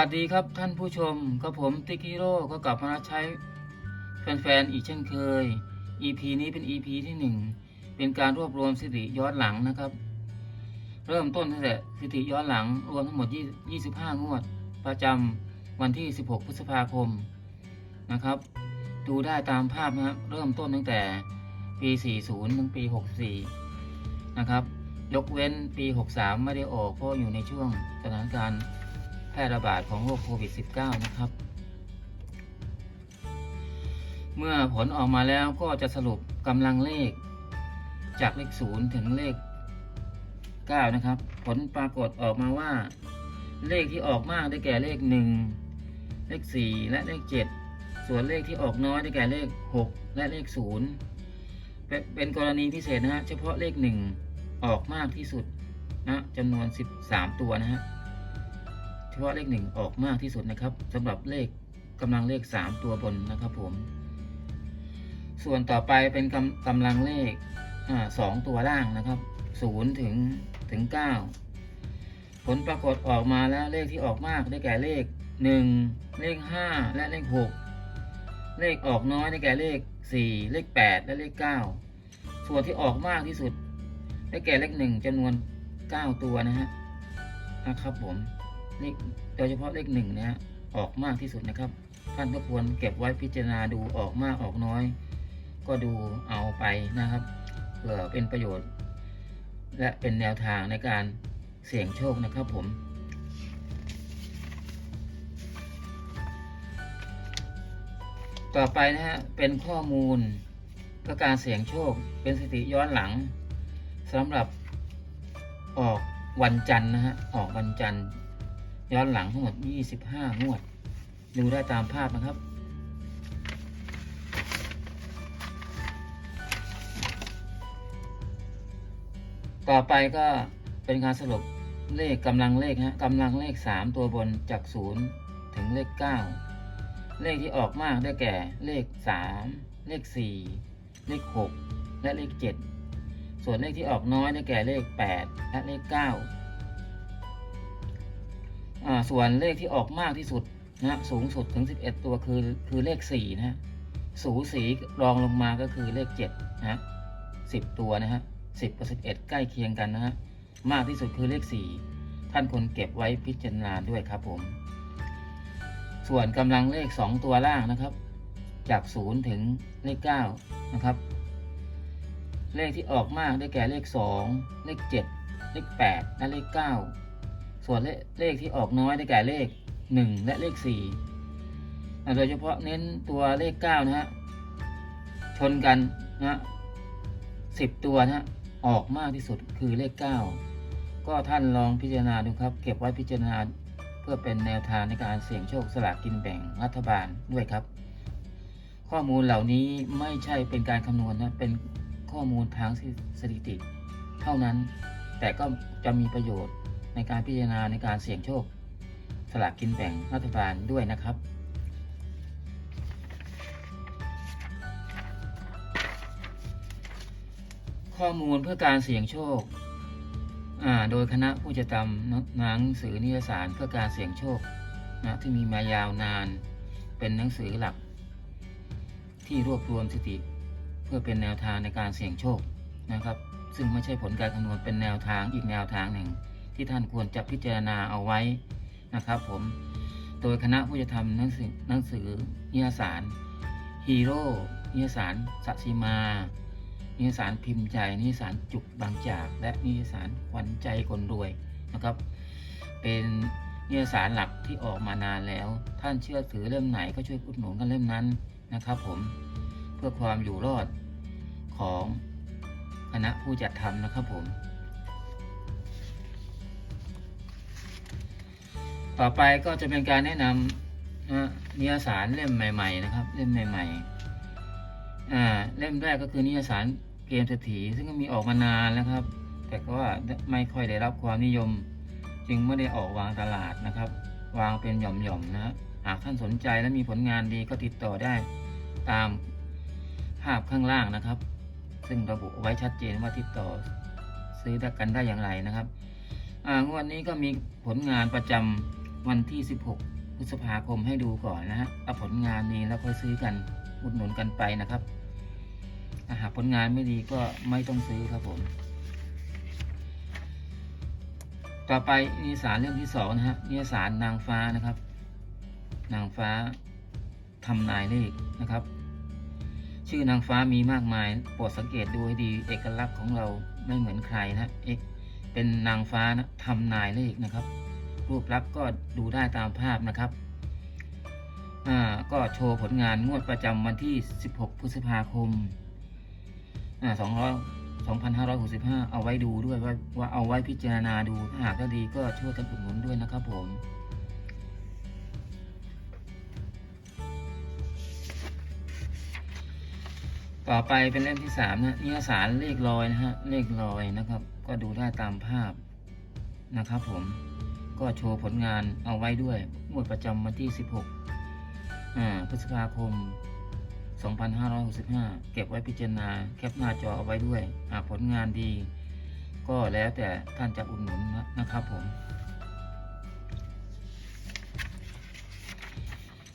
วัสดีครับท่านผู้ชมกับผมติ๊กฮีโร่ก็กลับมาใช้แฟนๆอีกเช่นเคย EP นี้เป็น EP ที่หนึ่งเป็นการรวบรวมสถิติย้อนหลังนะครับ เริ่มต้นตั้งแต่สถิติย้อนหลังรวมทั้งหมด 25 งวด ประจำวันที่ 16 พฤษภาคมนะครับ ดูได้ตามภาพนะครับเริ่มต้นตั้งแต่ปี 40 ถึงปี 64 นะครับ ยกเว้นปี 63 ไม่ได้ออกเพราะอยู่ในช่วงสถานการณ์ พร่ระบาดของโรคโควิด -19 นะครับ เมื่อผลออกมาแล้วก็จะสรุปกำลังเลขจากเลข 0 ถึงเลข 9 นะครับ ผลปรากฏออกมาว่า เลขที่ออกมากได้แก่เลข 1 เลข 4 และเลข 7 ส่วนเลขที่ออกน้อยได้แก่เลข 6 และเลข 0 เป็นเป็นกรณีพิเศษนะฮะเฉพาะเลข 1 ออกมากที่สุดนะจำนวน 13 ตัวนะฮะ ฉพาะเลข1ออกมากที่สุดนะครับสำหรับเลขกำลังเลข 3 ตัวบนนะครับผม ส่วนต่อไปเป็นกำกำลังเลขสองตัวล่างนะครับ0ถึงถึง 9 ผลปรากฏออกมาแล้วเลขที่ออกมากได้แก่เลข 1 เลข 5 และเลข 6 เลขออกน้อยได้แก่เลข 4 เลข 8 และเลข 9 ส่วนที่ออกมากที่สุด ได้แก่เลข 1จำนวน 9 ตัวนะฮะนะครับผม เลขโดยเฉพาะเลข1นะฮะออกมากที่สุดนะครับ ท่านก็ควรเก็บไว้พิจารณาดูออกมากออกน้อย ก็ดูเอาไปนะครับเพื่อเป็นประโยชน์ และเป็นแนวทางในการเสี่ยงโชคนะครับผมต่อไปนะฮะเป็นข้อมูลเพื่อการเสี่ยงโชคเป็นสถิติย้อนหลังสำหรับออกวันจันทร์นะฮะออกวันจันทร์ ย้อนหลังทั้งหมด 25 งวด ดูได้ตามภาพนะครับ ต่อไปก็เป็นการสรุปเลขกำลังเลขฮะกำลังเลข 3 ตัวบนจาก 0 ถึงเลข 9 เลขที่ออกมากได้แก่เลข 3 เลข 4 เลข 6 และเลข 7 ส่วนเลขที่ออกน้อยได้แก่เลข 8 และเลข9อ่า ส่วนเลขที่ออกมากที่สุดนะสูงสุดถึง 11 ตัวคือคือเลข 4 นะฮะสูสีรองลงมาก็คือเลข 7 นะฮะ10 ตัวนะฮะ10 กับ 11 ใกล้เคียงกันนะฮะมากที่สุดคือเลข 4 ท่านควรเก็บไว้พิจารณาด้วยครับผม ส่วนกำลังเลข 2 ตัวล่างนะครับ จาก 0 ถึงเลข 9 นะครับ เลขที่ออกมากได้แก่เลข 2 เลข 7 เลข 8 และเลข 9 ส่วนเลเลขที่ออกน้อยได้แก่เลข 1 และเลข4อ่โดยเฉพาะเน้นตัวเลข 9 นะฮะ ชนกันนะฮะ10ตัวนะฮะออกมากที่สุดคือเลข 9 ก็ท่านลองพิจารณาดูครับ เก็บไว้พิจารณาเพื่อเป็นแนวทางในการเสี่ยงโชคสลากกินแบ่งรัฐบาลด้วยครับ ข้อมูลเหล่านี้ไม่ใช่เป็นการคำนวณนะเป็นข้อมูลทางสถิติ เท่านั้น แต่ก็จะมีประโยชน์ ในการพิจารณาในการเสี่ยงโชค สลากกินแบ่งรัฐบาลด้วยนะครับ ข้อมูลเพื่อการเสี่ยงโชคอ่าโดยคณะผู้จัดทำหนังสือนิยสารเพื่อการเสี่ยงโชคนะที่มีมายาวนานเป็นหนังสือหลัก ที่รวบรวมสถิติ เพื่อเป็นแนวทางในการเสี่ยงโชคนะครับ ซึ่งไม่ใช่ผลการคำนวณเป็นแนวทางอีกแนวทางหนึ่ง ที่ท่านควรจะพิจารณาเอาไว้นะครับผม โดยคณะผู้จะทำหนังสือหนังสือนิยสารฮีโร่นิยสารสัตสีมานิยสารพิมพ์ใจนิยสารจุกบางจาก และนิยสารขวัญใจคนรวยนะครับ เป็นนิยสารหลักที่ออกมานานแล้ว ท่านเชื่อถือเล่มไหนก็ช่วยอุดหนุนกันเล่มนั้นนะครับผมเพื่อความอยู่รอดของคณะผู้จัดทำนะครับผม ต่อไปก็จะเป็นการแนะนำนะนิยสารเล่มใหม่ ๆ นะครับ เล่มใหม่ๆอ่าเล่มแรกก็คือนิยสารเกมเศรษฐีซึ่งก็มีออกมานานแล้วครับ แต่ก็ว่าไม่ค่อยได้รับความนิยม จึงไม่ได้ออกวางตลาดนะครับ วางเป็นหย่อมๆนะหากท่านสนใจและมีผลงานดีก็ติดต่อได้ตามภาพข้างล่างนะครับ ซึ่งระบุไว้ชัดเจนว่าติดต่อซื้อกันได้อย่างไรนะครับอ่างวดนี้ก็มีผลงานประจำ วันที่ 16 พฤษภาคมให้ดูก่อนนะฮะเอาผลงานนี้แล้วค่อยซื้อกันอุดหนุนกันไปนะครับหากผลงานไม่ดีก็ไม่ต้องซื้อครับผม ต่อไปนิสารเรื่องที่สองนะฮะนิสารนางฟ้านะครับ นางฟ้าทำนายเลขนะครับ ชื่อนางฟ้ามีมากมายโปรดสังเกตดูให้ดีเอกลักษณ์ของเราไม่เหมือนใครนะเอกเป็นนางฟ้านะทำนายเลขนะครับ รูปลักษณ์ก็ดูได้ตามภาพนะครับ อ่าก็โชว์ผลงานงวดประจำวันที่ 16 พฤษภาคม อ่า200 2565 เอาไว้ดูด้วยว่าว่าเอาไว้พิจารณาดู ถ้าหากก็ดีก็ช่วยกันอุดหนุนด้วยนะครับผมต่อไปเป็นเล่มที่สามนะนิยสารเลขลอยนะฮะเลขลอยนะครับ ก็ดูได้ตามภาพนะครับผม ก็โชว์ผลงานเอาไว้ด้วยงวดประจำวันที่ 16พฤษภาคม 2565 เก็บไว้พิจารณาแคปหน้าจอเอาไว้ด้วย หากผลงานดี ก็แล้วแต่ท่านจะอุดหนุนนะนะครับผม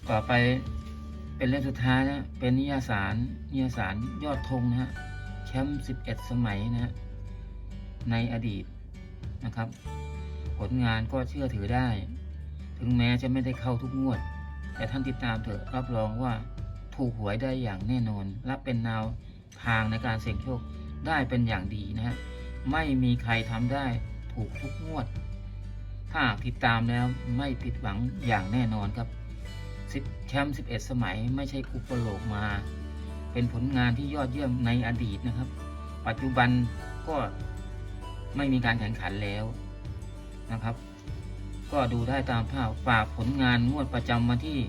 ต่อไปเป็นเรื่องสุดท้ายนะ เป็นนิยสารนิยสารยอดธงนะฮะ แชมป์ 11 สมัยนะฮะในอดีตนะครับ ผลงานก็เชื่อถือได้ ถึงแม้จะไม่ได้เข้าทุกงวด แต่ท่านติดตามเถอะรับรองว่าถูกหวยได้อย่างแน่นอน และเป็นแนวทางในการเสี่ยงโชคได้เป็นอย่างดีนะฮะไม่มีใครทำได้ถูกทุกงวด ถ้าติดตามแล้วไม่ผิดหวังอย่างแน่นอนครับสิบแชมป์11 สมัยไม่ใช่อุปโลกมา เป็นผลงานที่ยอดเยี่ยมในอดีตนะครับ ปัจจุบันก็ไม่มีการแข่งขันแล้ว นะครับ ก็ดูได้ตามภาพฝากผลงานงวดประจำวันที่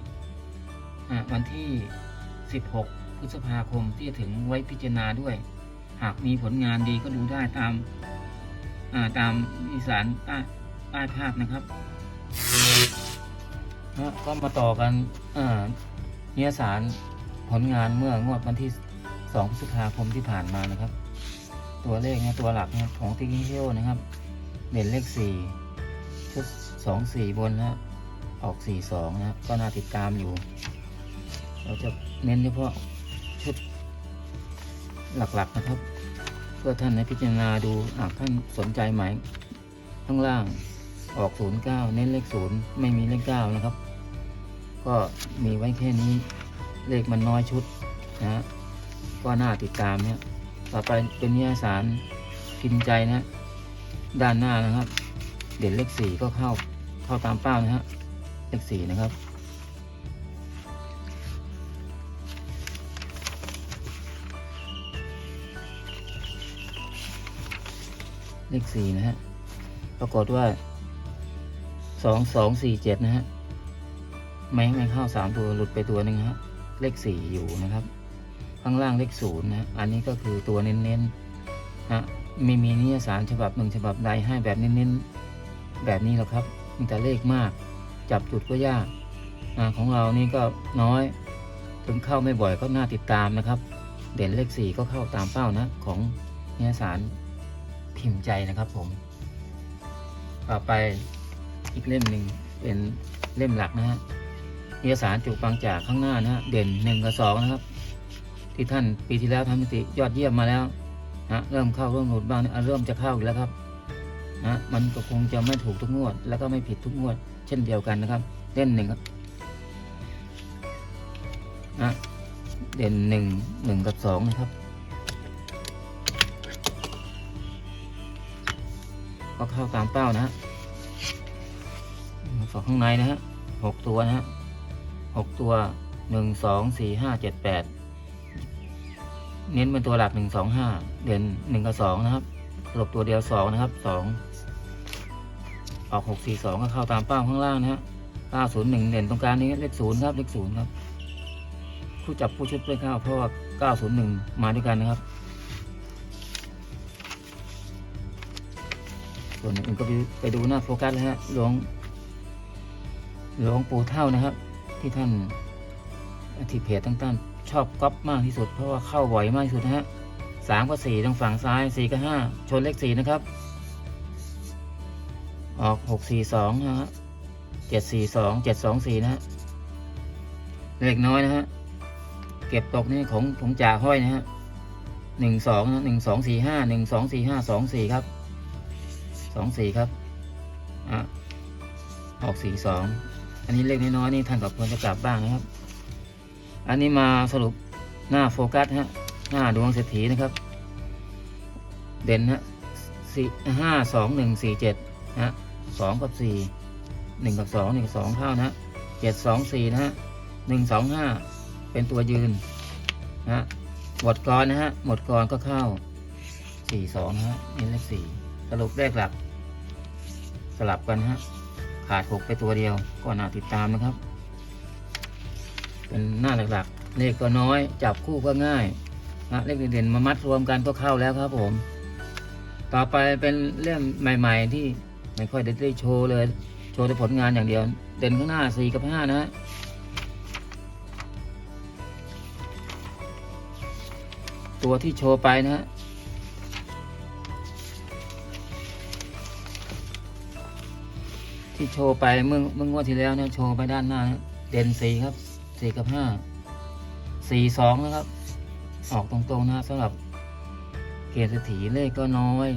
วันที่ 16 พฤษภาคมที่จะถึงไว้พิจารณาด้วย หากมีผลงานดีก็ดูได้ตามาตามอีสานใต้ใต้ภาพนะครับก็มาต่อกันเนื้อสารผลงานเมื่องวดวันที่ 2 พฤษภาคมที่ผ่านมานะครับ ตัวเลขนะตัวหลักนะของติ๊กเที่ยวนะครับ เด่นเลขสี่ ชุดสองสี่บนนะฮะออกสี่สองนะก็น่าติดตามอยู่ เราจะเน้นเฉพาะชุดหลักๆนะครับ เพื่อท่านให้พิจารณาดูหากท่านสนใจหมายข้างล่างออกศูนย์เก้าเน้นเลขศูนย์ไม่มีเลขเก้านะครับ ก็มีไว้แค่นี้เลขมันน้อยชุดนะฮะก็น่าติดตามเนี่ยต่อไปเป็นนิยสารพิมพ์ใจนะ ด้านหน้านะครับ เด่นเลขสี่ก็เข้าเข้าตามเป้านะฮะเลขสี่นะครับเลขสี่นะฮะ ปรากฏว่าสองสองสี่เจ็ดนะฮะ ไม่ไม่เข้าสามตัวหลุดไปตัวหนึ่งฮะ เลขสี่อยู่นะครับ ข้างล่างเลขศูนย์นะ อันนี้ก็คือตัวเน้นๆนะไม่มีนิยสารฉบับหนึ่งฉบับใดให้แบบเน้นๆ แบบนี้หรอกครับมีแต่เลขมาก จับจุดก็ยากนของเรานี่ก็น้อยถึงเข้าไม่บ่อยก็น่าติดตามนะครับ เด่นเลขสี่ก็เข้าตามเป้านะของนิยสารพิมพ์ใจนะครับผม ต่อไปอีกเล่มหนึ่งเป็นเล่มหลักนะฮะนิยสารจุกบางจากข้างหน้านะฮะเด่นหนึ่งกับสองนะครับ ที่ท่านปีที่แล้วทำมิติยอดเยี่ยมมาแล้วนะเริ่มเข้าเริ่มหลุดบ้างเนี่ยอะเริ่มจะเข้าอีกแล้วครับ นะมันก็คงจะไม่ถูกทุกงวด แล้วก็ไม่ผิดทุกงวด เช่นเดียวกันนะครับ เด่นหนึ่งนะเด่นหนึ่งหนึ่งกับสองนะครับ ก็เข้าตามเป้านะฮะฝั่งข้างในนะฮะหกตัวนะฮะหกตัวหนึ่งสองสี่ห้าเจ็ดแปดเน้นเป็นตัวหลักหนึ่งสองห้าเด่นหนึ่งกับสองนะครับสรุปตัวเดียวสองนะครับสอง ออกหกสี่สองก็เข้าตามเป้าข้างล่างนะฮะเก้าศูนย์หนึ่งเด่นตรงกลางนี้เลขศูนย์ครับเลขศูนย์ครับผู้จับผู้ชุดไม่เข้าเพราะว่าเก้าศูนย์หนึ่งมาด้วยกันนะครับ ส่วนอื่นก็ไปไปดูหน้าโฟกัสเลยฮะหลวงหลวงปู่เท่านะครับ ที่ท่านที่เพจต่างๆชอบก๊อปมากที่สุดเพราะว่าเข้าบ่อยมากที่สุดนะฮะสามกับสี่ทางฝั่งซ้ายสี่กับห้าชนเลขสี่นะครับ ออกหกสี่สองนะฮะเจ็ดสี่สองเจ็ดสองสี่นะฮะเลขน้อยนะฮะเก็บตกนี่ของของจ่าห้อยนะฮะหนึ่งสองนะหนึ่งสองสี่ห้าหนึ่งสองสี่ห้าสองสี่ครับสองสี่ครับอะออกสี่สองอันนี้เลขน้อยๆนี่ท่านก็ควรจะกลับบ้างนะครับ อันนี้มาสรุปหน้าโฟกัสฮะหน้าดวงเศรษฐีนะครับ เด่นฮะสี่ห้าสองหนึ่งสี่เจ็ดนะ สองกับสี่หนึ่งกับสองหนึ่งกับสองเท่านะเจ็ดสองสี่นะฮะหนึ่งสองห้าเป็นตัวยืนนะฮะหมดกรนะฮะหมดกรก็เข้าสี่สองนะฮะนี่เลขสี่สรุปเลขหลัก สลับกันฮะขาดหกไปตัวเดียวก็น่าติดตามนะครับ เป็นหน้าหลักๆเลขก็น้อย จับคู่ก็ง่ายนะเลขเด่นๆมามัดรวมกันก็เข้าแล้วครับผม ต่อไปเป็นเรื่องใหม่ ๆที่ ไม่ค่อยได้ได้โชว์เลย โชว์แต่ผลงานอย่างเดียว เด่นข้างหน้าสี่กับห้านะฮะตัวที่โชว์ไปนะฮะที่โชว์ไปเมื่อเมื่องวดที่แล้วเนี่ยโชว์ไปด้านหน้านะเด่นสี่ครับสี่กับห้าสี่สองนะครับ ออกตรงๆนะสำหรับเกียรติถีเลขก็น้อย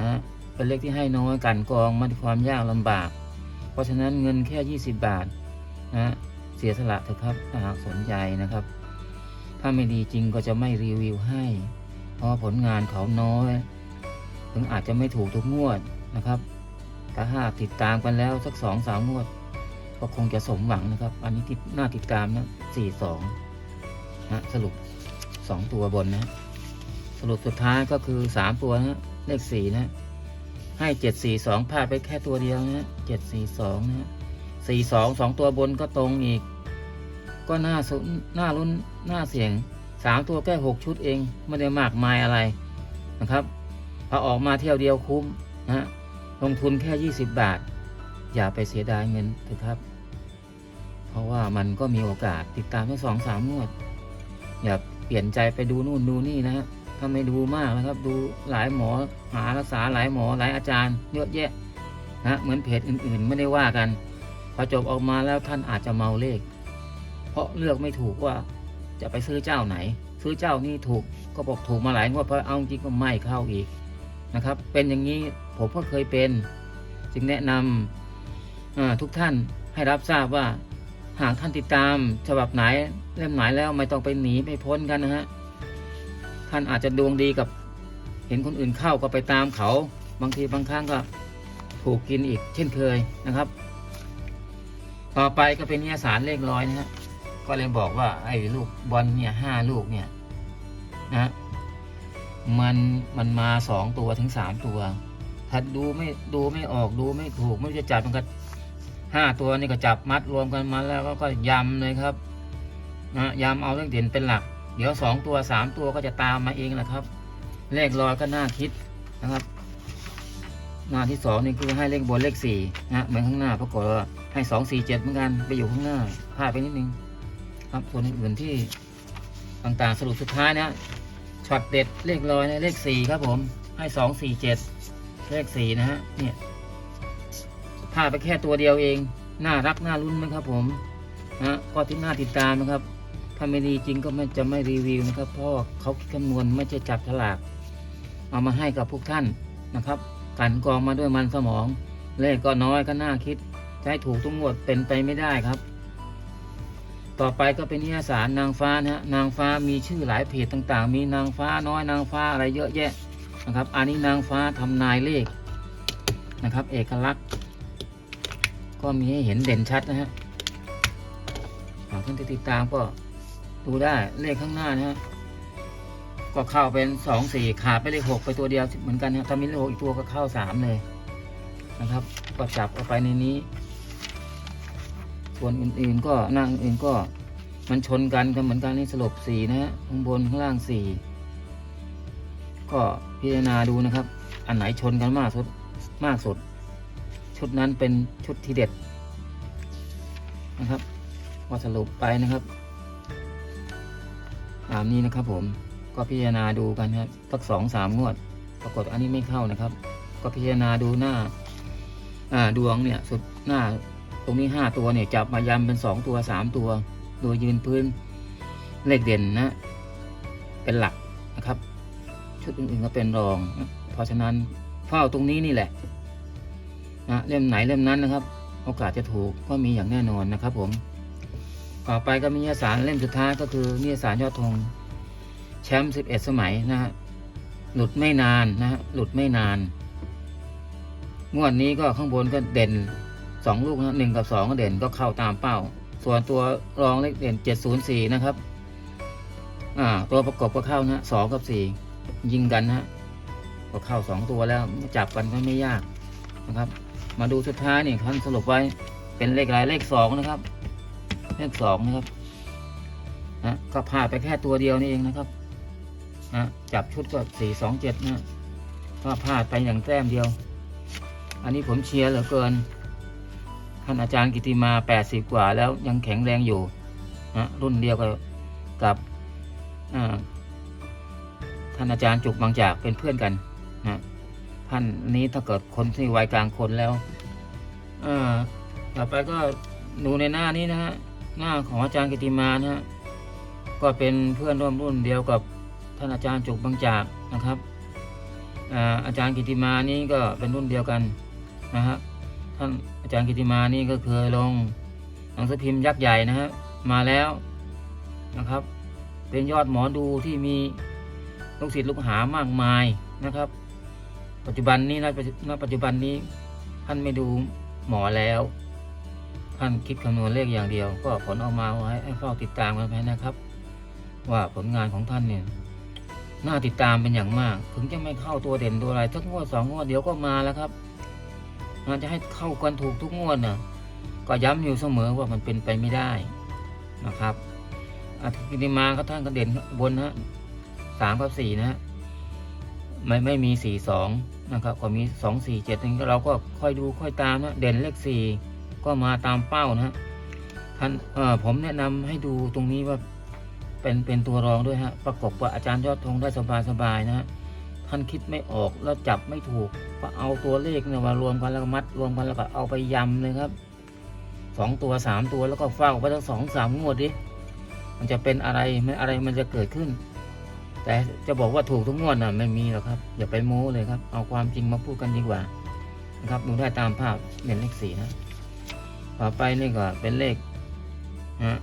นะ เป็นเลขที่ให้น้อยกันกองมันความยากลำบาก เพราะฉะนั้นเงินแค่ 20 บาทนะเสียสละเถอะครับถ้าหากสนใจนะครับ ถ้าไม่ดีจริงก็จะไม่รีวิวให้ เพราะผลงานเขาน้อย ถึงอาจจะไม่ถูกทุกงวดนะครับถ้าหากติดตามกันแล้วสักสองสามงวด ก็คงจะสมหวังนะครับ อันนี้ติดน่าติดตามนะสี่สองนะสรุปสองตัวบนนะ สรุปสุดท้ายก็คือสามตัวนะเลขสี่นะ ให้เจ็ดสี่สองพลาดไปแค่ตัวเดียวนะเจ็ดสี่สองนะสี่สองสองตัวบนก็ตรงอีก ก็น่าสนน่าลุ้นน่าเสี่ยงสามตัวแค่หกชุดเองไม่ได้มากมายอะไรนะครับพอออกมาเที่ยวเดียวคุ้มนะลงทุนแค่ 20 บาท อย่าไปเสียดายเงินเถอะครับ เพราะว่ามันก็มีโอกาสติดตามแค่สองสามงวด อย่าเปลี่ยนใจไปดูนู่นดูนี่นะฮะ ถ้าไม่ดูมากนะครับ ดูหลายหมอหารักษาหลายหมอหลายอาจารย์เยอะแยะนะเหมือนเพจอื่นๆ ไม่ได้ว่ากันพอจบออกมาแล้วท่านอาจจะเมาเลข เพราะเลือกไม่ถูกว่าจะไปซื้อเจ้าไหน ซื้อเจ้านี้ถูกก็บอกถูกมาหลายงวดเพราะเอาจริงก็ไม่เข้าอีกนะครับ เป็นอย่างนี้ผมก็เคยเป็น จึงแนะนำทุกท่านให้รับทราบว่าหากท่านติดตามฉบับไหนเล่มไหนแล้วไม่ต้องไปหนีไปพ้นกันนะฮะ ท่านอาจจะดวงดีกับ เห็นคนอื่นเข้าก็ไปตามเขา บางทีบางครั้งก็ถูกกินอีกเช่นเคยนะครับ ต่อไปก็เป็นนิยสารเลขร้อยนะฮะก็เลยบอกว่าไอ้ลูกบอลเนี่ยห้าลูกเนี่ยนะมันมันมาสองตัวถึงสามตัวถ้าดูไม่ดูไม่ออกดูไม่ถูกไม่จะจับมันก็ห้าตัวนี่ก็จับมัดรวมกันมาแล้วก็ก็ยำเลยครับนะยำเอาเลขเด่นเป็นหลัก เดี๋ยวสองตัวสามตัวก็จะตามมาเองแหละครับ เลขลอยก็น่าคิดนะครับ หน้าที่สองนี่คือให้เลขบนเลขสี่นะเหมือนข้างหน้าปรากฏว่าให้สองสี่เจ็ดเหมือนกันไปอยู่ข้างหน้าพลาดไปนิดนึงครับส่วนอื่นที่ต่างๆสรุปสุดท้ายนะช็อตเด็ดเลขลอยในเลขสี่ครับผมให้สองสี่เจ็ดเลขสี่นะฮะเนี่ยพลาดไปแค่ตัวเดียวเอง น่ารักน่ารุ้นไหมครับผมนะก็ที่น่าติดตามนะครับ ถ้าไม่ดีจริงก็ไม่จะไม่รีวิวนะครับเพราะเขาคิดคำนวณไม่ใช่จับฉลาก เอามาให้กับพวกท่านนะครับกันกองมาด้วยมันสมอง เลขก็น้อยก็น่าคิดให้ถูกทุกงวดเป็นไปไม่ได้ครับ ต่อไปก็เป็นนิยสารนางฟ้านะฮะนางฟ้ามีชื่อหลายเพจต่างๆ มีนางฟ้าน้อยนางฟ้าอะไรเยอะแยะนะครับ อันนี้นางฟ้าทำนายเลขนะครับ เอกลักษณ์ ก็มีให้เห็นเด่นชัดนะฮะหากท่านที่ติดตามก็ ดูได้เลขข้างหน้านะฮะก็เข้าเป็นสองสี่ขาดไปเลขหกไปตัวเดียวเหมือนกันนะถ้ามีเลขหกอีกตัวก็เข้าสามเลยนะครับก็จับเอาไปในนี้ ส่วนอื่นๆก็หน้าอื่นก็มันชนกันกันเหมือนกันนี่สลบสี่นะฮะข้างบนข้างล่างสี่ก็พิจารณาดูนะครับ อันไหนชนกันมากสุดมากสุด ชุดนั้นเป็นชุดที่เด็ดนะครับว่าสรุปไปนะครับ ตามนี้นะครับ ผมก็พิจารณาดูกันครับสักสองสามงวด ปรากฏอันนี้ไม่เข้านะครับ ก็พิจารณาดูหน้า อ่าดวงเนี่ย สุดหน้า ตรงนี้ห้าตัวเนี่ยจับมายำเป็นสองตัวสามตัว โดยยืนพื้นเลขเด่นนะ เป็นหลักนะครับ ชุดอื่นๆก็เป็นรองนะเพราะฉะนั้นเฝ้าตรงนี้นี่แหละนะเล่มไหนเล่มนั้นนะครับ โอกาสจะถูกก็มีอย่างแน่นอนนะครับ ผม ต่อไปก็มีนิยสารเล่มสุดท้ายก็คือนิยสารยอดธงแชมป์11 สมัยนะฮะหลุดไม่นานนะฮะหลุดไม่นาน งวดนี้ก็ข้างบนก็เด่นสองลูกนะหนึ่งกับสองก็เด่นก็เข้าตามเป้า ส่วนตัวรองเลขเด่นเจ็ดศูนย์สี่นะครับอ่าตัวประกบก็เข้านะสองกับสี่ยิงกันนะฮะก็เข้าสองตัวแล้วจับกันก็ไม่ยากนะครับ มาดูสุดท้ายนี่ท่านสรุปไว้เป็นเลขอะไรเลขสองนะครับ เลขสองนะครับนะก็พลาไปแค่ตัวเดียวนี่เองนะครับนะจับชุดก็สี่สองเจ็ดนะก็พลาดไปอย่างแต้มเดียว อันนี้ผมเชียร์เหลือเกินท่านอาจารย์กิติมา 80 กว่าแล้วยังแข็งแรงอยู่นะรุ่นเดียวกับกับท่านอาจารย์จุกบางจากเป็นเพื่อนกันนะท่านนี้ถ้าเกิดคนที่วัยกลางคนแล้วอ่าต่อไปก็ดูในหน้านี้นะฮะ หน้าของอาจารย์กิติมานะฮะก็เป็นเพื่อนร่วมรุ่นเดียวกับท่านอาจารย์จุกบางจากนะครับอาอาจารย์กิติมานี่ก็เป็นรุ่นเดียวกันนะฮะท่านอาจารย์กิติมานี่ก็เคยลงหนังสือพิมพ์ยักษ์ใหญ่นะฮะมาแล้วนะครับ เป็นยอดหมอดูที่มีลูกศิษย์ลูกหามากมายนะครับ ปัจจุบันนี้นะณปัจจุบันนี้ท่านไม่ดูหมอแล้ว ท่านคิดคำนวณเลขอย่างเดียว ก็ผลออกมาให้ให้เฝ้าติดตามกันไปนะครับ ว่าผลงานของท่านเนี่ยน่าติดตามเป็นอย่างมาก ถึงจะไม่เข้าตัวเด่นตัวอะไรทักงวดสองงวดเดี๋ยวก็มาแล้วครับมันจะให้เข้ากันถูกทุกงวดนะก็ย้ำอยู่เสมอว่ามันเป็นไปไม่ได้นะครับอาทิตย์มาก็ท่านก็เด่นบนฮะสามกับสี่นะฮะไม่ไม่มีสี่สองนะครับก็มีสองสี่เจ็ดนึงเราก็ค่อยดูค่อยตามนะเด่นเลขสี่ ก็มาตามเป้านะฮะท่านเอ่อผมแนะนำให้ดูตรงนี้ว่าเป็นเป็นตัวรองด้วยฮะประกบกับอาจารย์ยอดธงได้สบายสบายๆนะฮะท่านคิดไม่ออกแล้วจับไม่ถูกก็เอาตัวเลขเนี่ยมารวมกันแล้วมัดรวมกันแล้วก็เอาไปยำเลยครับสองตัวสามตัวแล้วก็เฝ้าไปทั้งสองสามงวดดิมันจะเป็นอะไรไม่อะไรมันจะเกิดขึ้น แต่จะบอกว่าถูกทุกงวดน่ะไม่มีหรอกครับอย่าไปโม้เลยครับ เอาความจริงมาพูดกันดีกว่านะครับดูได้ตามภาพเน้นเลขสี่นะ ต่อไปนี่ก็เป็นเลขนะ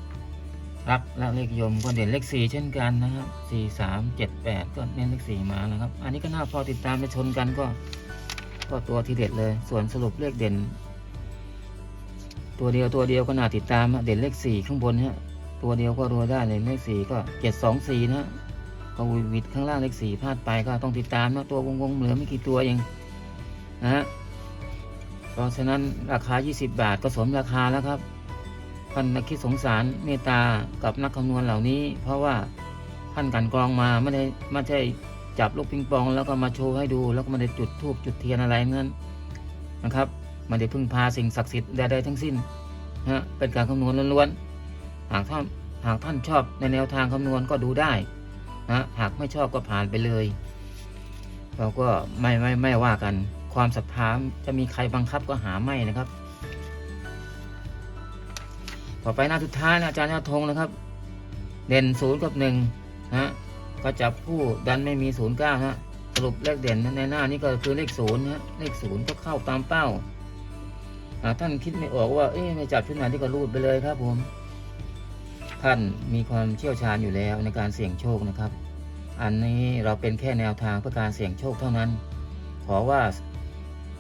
รักและเลขยมก็เด่นเลขสี่เช่นกันนะครับสี่สามเจ็ดแปดก็เน้นเลขสี่มานะครับ อันนี้ก็น่าพอติดตามไปชนกันก็ ก็ตัวที่เด็ดเลย ส่วนสรุปเลขเด่น ตัวเดียวตัวเดียวก็น่าติดตามเด่นเลขสี่ข้างบนฮะตัวเดียวก็รัวได้เลยเลขสี่ก็เจ็ดสองสี่นะก็วิดข้างล่างเลขสี่พลาดไปก็ต้องติดตามนะตัววงวงเหลือไม่กี่ตัวเองนะฮะ เพราะฉะนั้นราคา 20 บาทก็สมราคาแล้วครับท่านคิดสงสารเมตตากับนักคำนวณเหล่านี้ เพราะว่าท่านกันกรองมาไม่ได้ไม่ใช่จับลูกปิงปอง แล้วก็มาโชว์ให้ดู แล้วก็ไม่ได้จุดธูปจุดเทียนอะไรนั้นนะครับไม่ได้พึ่งพาสิ่งศักดิ์สิทธิ์ใดๆทั้งสิ้นนะฮะเป็นการคำนวณล้วนๆหากท่านหากท่านชอบในแนวทางคำนวณก็ดูได้นะหากไม่ชอบก็ผ่านไปเลย เราก็ไม่ไม่ไม่ว่ากัน ความศรัทธาจะมีใครบังคับก็หาไม่นะครับ ต่อไปหน้าสุดท้ายนะอาจารย์ยอดธงนะครับ เด่นศูนย์กับหนึ่งนะก็จับคู่ดันไม่มีศูนย์เก้าฮะสรุปเลขเด่นในหน้านี้ก็คือเลขศูนย์นะฮะเลขศูนย์ก็เข้าตามเป้าอ่าท่านคิดไม่ออกว่าเอ๊ะไม่จับชุดไหนที่ก็รูดไปเลยครับผมท่านมีความเชี่ยวชาญอยู่แล้วในการเสี่ยงโชคนะครับ อันนี้เราเป็นแค่แนวทางเพื่อการเสี่ยงโชคเท่านั้น ขอว่า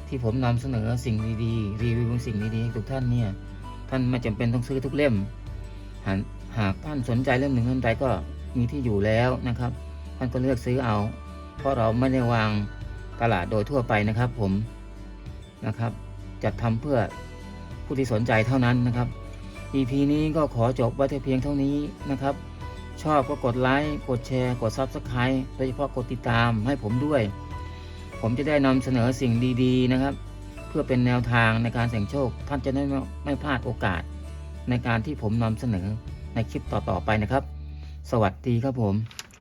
ที่ผมนำเสนอสิ่งดีๆ รีวิวสิ่งดีๆให้ทุกท่านเนี่ย ท่านไม่จำเป็นต้องซื้อทุกเล่ม หากหากท่านสนใจเล่มหนึ่งเล่มใดก็มีที่อยู่แล้วนะครับ ท่านก็เลือกซื้อเอา เพราะเราไม่ได้วางตลาดโดยทั่วไปนะครับ ผมนะครับ จัดทำเพื่อผู้ที่สนใจเท่านั้นนะครับ EP นี้ก็ขอจบไว้แต่เพียงเท่านี้นะครับ ชอบก็กดไลค์ กดแชร์ กด Subscribe โดยเฉพาะกดติดตามให้ผมด้วย ผมจะได้นำเสนอสิ่งดี ๆ นะครับ เพื่อเป็นแนวทางในการเสี่ยงโชค ท่านจะได้ไม่ไม่พลาดโอกาส ในการที่ผมนำเสนอในคลิปต่อๆไปนะครับ สวัสดีครับผม